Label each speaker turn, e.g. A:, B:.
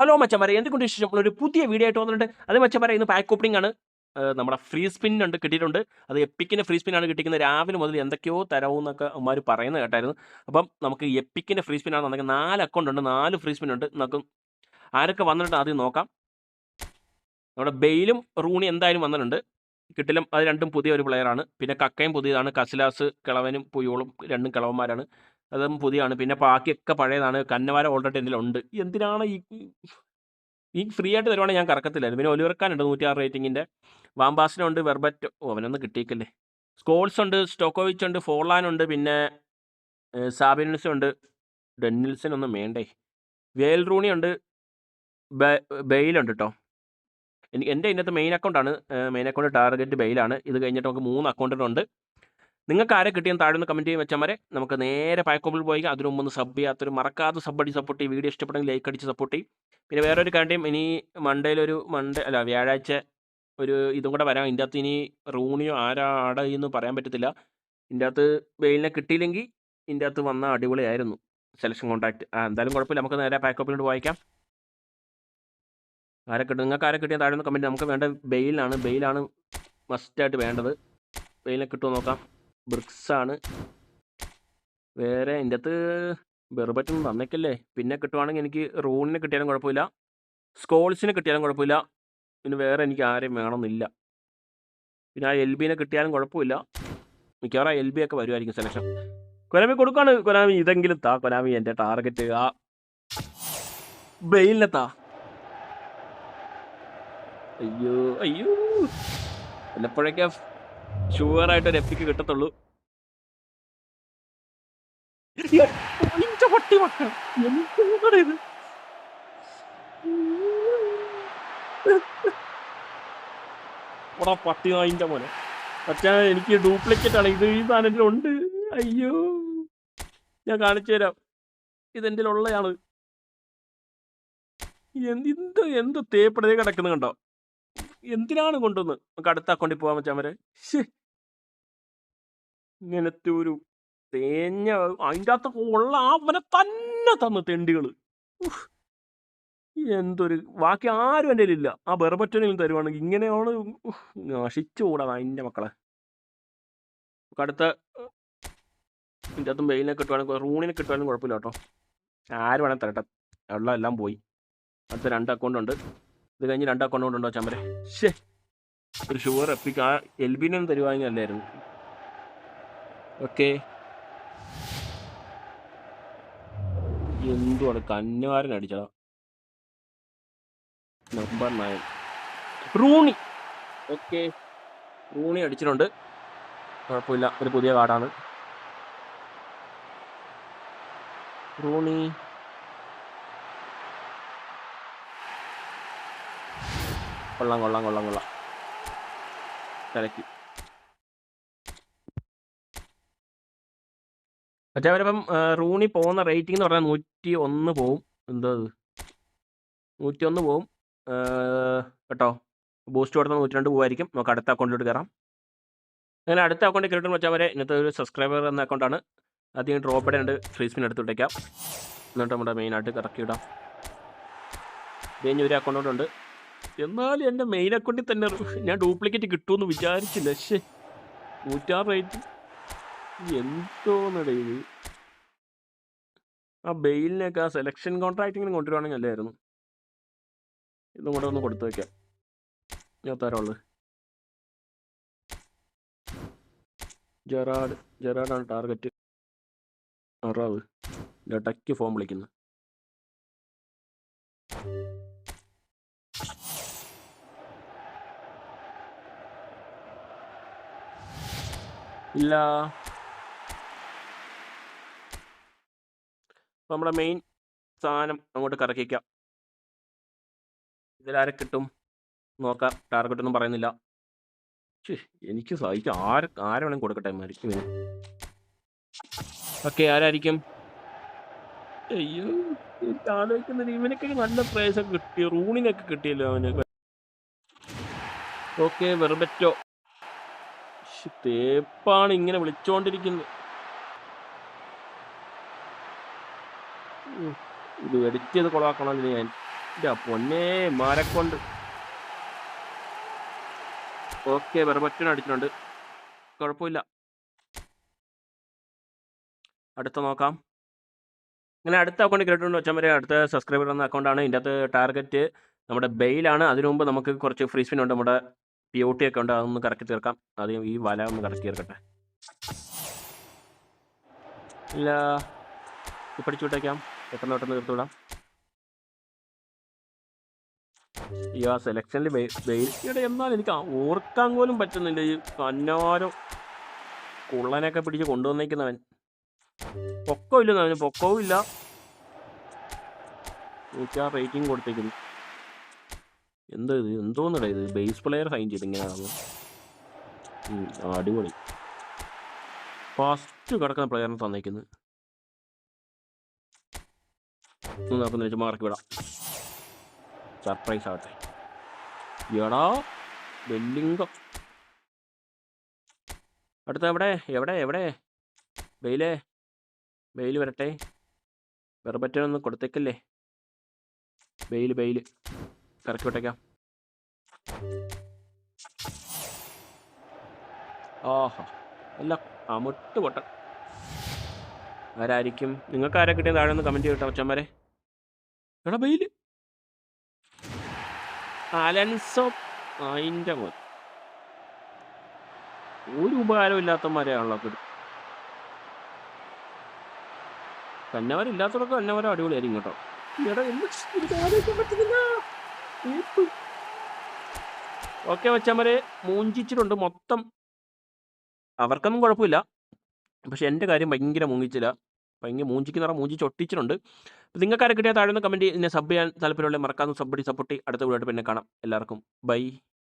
A: Hello മച്ചന്മാരെ. എന്തുകൊണ്ട് വിശേഷം? ഒരു പുതിയ വീഡിയോ ആയിട്ട് വന്നിട്ടുണ്ട്. അത് മച്ചന്മാരെ ഇന്ന് പാക്ക് ഓപ്പണിംഗ് ആണ്. നമ്മുടെ ഫ്രീ സ്പിൻ ഉണ്ട് കിട്ടിയിട്ടുണ്ട്. അത് എപ്പിക്കിന്റെ ഫ്രീ സ്പിൻ ആണ് കിട്ടിക്കുന്നത് രാവിലെ മുതൽ എന്തൊക്കെയോ തരവുന്നൊക്കെ അമ്മമാർ പറയുന്നത് കേട്ടായിരുന്നു. അപ്പം നമുക്ക് എപ്പിക്കിന്റെ ഫ്രീ സ്പിൻ ആണ് നമുക്ക് നാല് അക്കൗണ്ട് ഉണ്ട് നാല് ഫ്രീ സ്പിൻ ഉണ്ട്. നമുക്ക് ആരൊക്കെ വന്നിട്ടുണ്ട് ആദ്യം നോക്കാം. നമ്മുടെ ബെയിലും റൂണി എന്തായാലും വന്നിട്ടുണ്ട്. കിട്ടിലും അത് രണ്ടും പുതിയ ഒരു പ്ലെയറാണ് പിന്നെ കക്കയും പുതിയതാണ്. കസിലാസ് കിളവനും പുയോളും രണ്ടും കിളവന്മാരാണ്. അതും പുതിയതാണ് പിന്നെ ബാക്കിയൊക്കെ പഴയതാണ്. കന്നവാര ഓൾറെഡി എന്തെങ്കിലും ഉണ്ട്. എന്തിനാണ് ഈ ഈ ഫ്രീ ആയിട്ട് തരുവാണെങ്കിൽ ഞാൻ കറക്കത്തില്ലായിരുന്നു. പിന്നെ ഒലിവർക്കാനുണ്ട് നൂറ്റിയാറ് റേറ്റിങ്ങിന്റെ വാംബാസിനുണ്ട് വെർബറ്റ്. ഓ അവനൊന്നും കിട്ടിയിക്കല്ലേ സ്കോൾസ് ഉണ്ട് സ്റ്റോക്കോവിച്ച് ഉണ്ട് ഫോർലാൻ ഉണ്ട് പിന്നെ സാബിനിൽസ് ഉണ്ട്. ഡെന്നിൽസൺ ഒന്നും വേണ്ടേ വേൽ റൂണി ഉണ്ട് ബെയിലുണ്ട് കേട്ടോ എനിക്ക് എന്റെ ഇതിനകത്ത് മെയിൻ അക്കൗണ്ടാണ് മെയിൻ അക്കൗണ്ട് ടാർഗറ്റ് ബെയിലാണ്. ഇത് കഴിഞ്ഞിട്ട് നമുക്ക് മൂന്ന് അക്കൗണ്ടുകളുണ്ട് നിങ്ങൾക്ക് ആരെ കിട്ടിയെന്ന് താഴെ ഒന്ന് കമന്റ് ചെയ്യാൻ വെച്ചാൽ നമുക്ക് നേരെ പായക്കോമ്പിൽ പോയി. അതിനു മുമ്പ് ഒന്ന് സബ് ചെയ്യാത്തൊരു മറക്കാതെ സബ് അടി സപ്പോർട്ട് ചെയ്യും. വീഡിയോ ഇഷ്ടപ്പെട്ടെങ്കിൽ ലൈക്ക് അടിച്ച് സപ്പോർട്ട് ചെയ്യും. പിന്നെ വേറൊരു കാര്യം ഇനി മൺഡേയിലൊരു മൺഡേ അല്ല വ്യാഴാഴ്ച ഒരു ഇതും കൂടെ വരാം. ഇതിന്റെ അകത്ത് ഇനി റൂണിയോ ആരാ ആടെന്ന് പറയാൻ പറ്റത്തില്ല. ഇതിന്റെ അകത്ത് വെയിലിനെ കിട്ടിയില്ലെങ്കിൽ ഇതിന്റെ അകത്ത് വന്ന അടിപൊളിയായിരുന്നു. സെലക്ഷൻ കോൺടാക്ട് ആ എന്തായാലും കുഴപ്പമില്ല. നമുക്ക് നേരെ പാക്കോപ്പിലോട്ട് വായിക്കാം. ആരെ കിട്ടും നിങ്ങൾക്ക് ആരെ കിട്ടിയാൽ താഴെ കമന്റ് നമുക്ക് വേണ്ട ബെയിലാണ് ബെയിലാണ് മസ്റ്റായിട്ട് വേണ്ടത്. ബെയിലിനെ കിട്ടുമോ നോക്കാം. ബ്രിക്സ് ആണ് വേറെ എന്റെ അകത്ത് ബെർബറ്റൊന്നും തന്നേക്കല്ലേ പിന്നെ കിട്ടുവാണെങ്കിൽ എനിക്ക് റൂണിനെ കിട്ടിയാലും കുഴപ്പമില്ല. സ്കോൾസിനെ കിട്ടിയാലും കുഴപ്പമില്ല. പിന്നെ വേറെ എനിക്ക് ആരെയും വേണമെന്നില്ല. പിന്നെ ആ എൽ ബിനെ കിട്ടിയാലും കുഴപ്പമില്ല. മിക്കവാറും ആ എൽ ബി ഒക്കെ വരുമായിരിക്കും സെലക്ഷൻ കൊനാമി കൊടുക്കാണ്. കൊനാമി ഇതെങ്കിലും താ. കൊനാമി എന്റെ ടാർഗറ്റ് ആ. ബെയിലിനെ താ. അയ്യോ അയ്യോ. വല്ലപ്പോഴൊക്കെ ഷുവറായിട്ട് ഒരു എപ്പിക്ക് കിട്ടത്തുള്ളൂ. പട്ടി മക്കൾ ഇത്? പട്ടി നായിന്റെ മോനെ. പക്ഷേ എനിക്ക് ഡ്യൂപ്ലിക്കേറ്റ് ആണ്. ഇത് ഈ സാധനത്തിൽ ഉണ്ട് അയ്യോ. ഞാൻ കാണിച്ചു തരാം. ഇതെന്റെ ഉള്ളതാണ് എന്ത് എന്ത് എന്ത് തേപ്പടേ കിടക്കുന്നത് കണ്ടോ എന്തിനാണ് കൊണ്ടുവന്ന് നമുക്ക് അടുത്ത അക്കൗണ്ടിൽ പോകാൻ വെച്ചാൽ ഇങ്ങനത്തെ ഒരു തേഞ്ഞ അതിന്റെ അകത്ത് ഉള്ള അവനെ തന്നെ തന്നു തെണ്ടികൾ എന്തൊരു ബാക്കി ആരും എന്റെ ഇല്ല ആ ബെർബറ്റനിലും തരുവാണെങ്കിൽ ഇങ്ങനെയാണ് നശിച്ചു കൂടാ അതിന്റെ മക്കളെ. അടുത്ത ഇതിന്റെ അകത്തും വെയിലിനെ കിട്ടുവാണെങ്കിൽ റൂണിനെ കിട്ടുവാണെങ്കിൽ കുഴപ്പമില്ല കേട്ടോ. ആര് വേണേൽ തരട്ടെ. ഉള്ള എല്ലാം പോയി. അടുത്ത രണ്ട് അക്കൗണ്ട് ഉണ്ട്. ഇത് കഴിഞ്ഞ് രണ്ട് അക്കൗണ്ട് ഉണ്ടോ ചമ്മരെ ഷേ ഒരു ഷുഗർ എപ്പിക്ക് ആ എൽബിനും തരുവാങ്ങി അല്ലായിരുന്നു ഓക്കെ എന്തുവാണ്? കന്നുകാരൻ അടിച്ചതാ. Number nine Rooney. Okay Rooney അടിച്ചിട്ടുണ്ട്. കുഴപ്പമില്ല. ഒരു പുതിയ കാർഡാണ്. റൂണി. കൊള്ളാം കൊള്ളാം കൊള്ളാം കൊള്ളാം. കലക്കി മറ്റേ അവരിപ്പം റൂണി പോകുന്ന റേറ്റിംഗ് എന്ന് പറഞ്ഞാൽ നൂറ്റി ഒന്ന് പോവും. എന്താ നൂറ്റി ഒന്ന് പോവും. കേട്ടോ? ബൂസ്റ്റ് കൊടുത്താൽ നൂറ്റി രണ്ട് പോവായിരിക്കും. നമുക്ക് അടുത്ത അക്കൗണ്ടിലോട്ട് കയറാം. അങ്ങനെ അടുത്ത അക്കൗണ്ടിൽ കയറിയിട്ട് വെച്ചാൽ വരെ ഇന്നത്തെ ഒരു സബ്സ്ക്രൈബർ എന്ന അക്കൗണ്ടാണ് ആദ്യം ഡ്രോപ്പ് ഇടേണ്ട ഫ്രീ സ്പിൻ എടുത്തിട്ടേക്കാം എന്നിട്ട് നമ്മുടെ മെയിനായിട്ട് കറക്കി ഇടാം കഴിഞ്ഞ ഒരു അക്കൗണ്ട് എന്നാലും എന്റെ മെയിൻ അക്കൗണ്ടിൽ തന്നെ ഞാൻ ഡ്യൂപ്ലിക്കേറ്റ് കിട്ടുമെന്ന് വിചാരിച്ചില്ല. പക്ഷേ നൂറ്റാറ് റേറ്റ് എന്തോന്നടേ ഇത്? ആ ബെയിലിനൊക്കെ ആ സെലക്ഷൻ കോൺട്രാക്റ്റിങ്ങിന് കൊണ്ടുവരുവാണെങ്കിൽ അല്ലായിരുന്നു ഇതും കൂടെ ഒന്ന് കൊടുത്തു വയ്ക്കാം ഞാൻ തരമുള്ളത് ജെറാഡ് ജെറാഡാണ് ടാർഗറ്റ് അറാവ്. ടക്ക് ഫോം വിളിക്കുന്നത് ഇല്ല. നമ്മുടെ മെയിൻ സാധനം അങ്ങോട്ട് കറക്കിക്കാം. ഇതിലാരെ കിട്ടും? നോക്കാം. ടാർഗറ്റ് ഒന്നും പറയുന്നില്ല. എനിക്ക് സഹിക്കും ആര് ആരെ വേണമെങ്കിൽ കൊടുക്കട്ടെ മരിക്കും ഓക്കെ ആരായിരിക്കും? അയ്യോ ആലോചിക്കുന്നത് ഇവനൊക്കെ നല്ല പ്രൈസ് ഒക്കെ കിട്ടി റൂണിനൊക്കെ കിട്ടിയല്ലോ അവന് ഓക്കെ വെറുപറ്റോ തേപ്പാണ് ഇങ്ങനെ വിളിച്ചോണ്ടിരിക്കുന്നത്. ഇത് എഡിറ്റ് ചെയ്ത് കൊളാക്കണമല്ലോ ഞാൻ എന്റെ പൊന്നേ മാരക്കൊണ്ട് ഓക്കെ വെറുപറ്റൻ അടിച്ചിട്ടുണ്ട്. കുഴപ്പമില്ല. അടുത്ത നോക്കാം. അങ്ങനെ അടുത്ത അക്കൗണ്ട് കേട്ടിട്ടുണ്ട്? വെച്ചാൽ വരെ അടുത്ത സബ്സ്ക്രൈബർ എന്ന അക്കൗണ്ടാണ് ഇതിന്റെ അകത്ത് ടാർഗറ്റ് നമ്മുടെ ബെയിലാണ് അതിനു മുമ്പ് നമുക്ക് കുറച്ച് ഫ്രീ സ്പിൻ ഉണ്ട്. നമ്മുടെ പി ഒ ടി ഒക്കെ ഉണ്ട് അതൊന്ന് കറക്കി തീർക്കാം. ആദ്യം ഈ വല ഒന്ന് കറക്കി തീർക്കട്ടെ. ഇല്ല. ഇപ്പടിച്ചു വിട്ടേക്കാം. പെട്ടെന്ന് പെട്ടെന്ന് തീർത്തുവിടാം ഈ ആ സെലക്ഷനിൽ ബെയിൽസിയുടെ എന്നാൽ എനിക്ക് ഓർക്കാൻ പോലും പറ്റുന്നില്ല. ഈ കന്നാരം കുള്ളനൊക്കെ പിടിച്ച് കൊണ്ടുവന്നേക്കുന്നവൻ. പൊക്കവും ഇല്ലെന്ന് അവന് പൊക്കവും ഇല്ല. എനിക്ക് ആ റേറ്റിംഗ് കൊടുത്തേക്കുന്നു. എന്താ ഇത്? എന്തോന്നടാ ഇത്? ബേസ് പ്ലെയർ സൈൻ ചെയ്ത് ഇങ്ങനെ അടിപൊളി. ഫാസ്റ്റ് കിടക്കുന്ന പ്ലെയറിനെ തന്നേക്കുന്നത് നോക്കുന്ന മാർക്ക് വിടാം സർപ്രൈസ് ആവട്ടെ. എടാ വെല്ലിങ്കം അടുത്ത എവിടെ? എവിടെ? എവിടെ? ബെയിലേ ബെയിൽ വരട്ടെ. വെറുപറ്റൊന്നും കൊടുത്തേക്കല്ലേ. ബെയിൽ ബെയിൽ കറക്കി വിട്ടേക്കാം. ഓഹോ അല്ല അമുട്ട് പൊട്ട ആരായിരിക്കും? നിങ്ങൾക്ക് ആരാ കിട്ടിയ താഴെ ഒന്ന് കമന്റ് ചെയ്യട്ടോ അച്ഛന്മാരെ. എടാ ബെയിൽ അലൻസോ അതിന്റെ മോൻ. ഒരു ഉപകാരമില്ലാത്തമാരെയാണല്ലോ കിട്ടും കന്നവരില്ലാത്തവർക്ക് കന്നവരം അടിപൊളിയായിരിക്കും കേട്ടോ. എന്ത് ആലോചിക്കാൻ പറ്റുന്നില്ല. ഓക്കെ വെച്ചമ്മരെ മൂഞ്ചിച്ചിട്ടുണ്ട് മൊത്തം. അവർക്കൊന്നും കുഴപ്പമില്ല. പക്ഷെ എന്റെ കാര്യം ഭയങ്കര മൂങ്ങിച്ചില്ല ഭയങ്കര മൂഞ്ചിക്കുന്ന മൂഞ്ചി ചൊട്ടിച്ചിട്ടുണ്ട്. അപ്പോൾ നിങ്ങൾക്ക് ആരെ കിട്ടിയാൽ താഴെ കമന്റ് എന്നെ സബ് ചെയ്യാൻ താല്പര്യമുള്ള മറക്കാതെ സബ്ബടി സപ്പോർട്ടി അടുത്ത വീഡിയോ പിന്നെ കാണാം. എല്ലാവർക്കും. ബൈ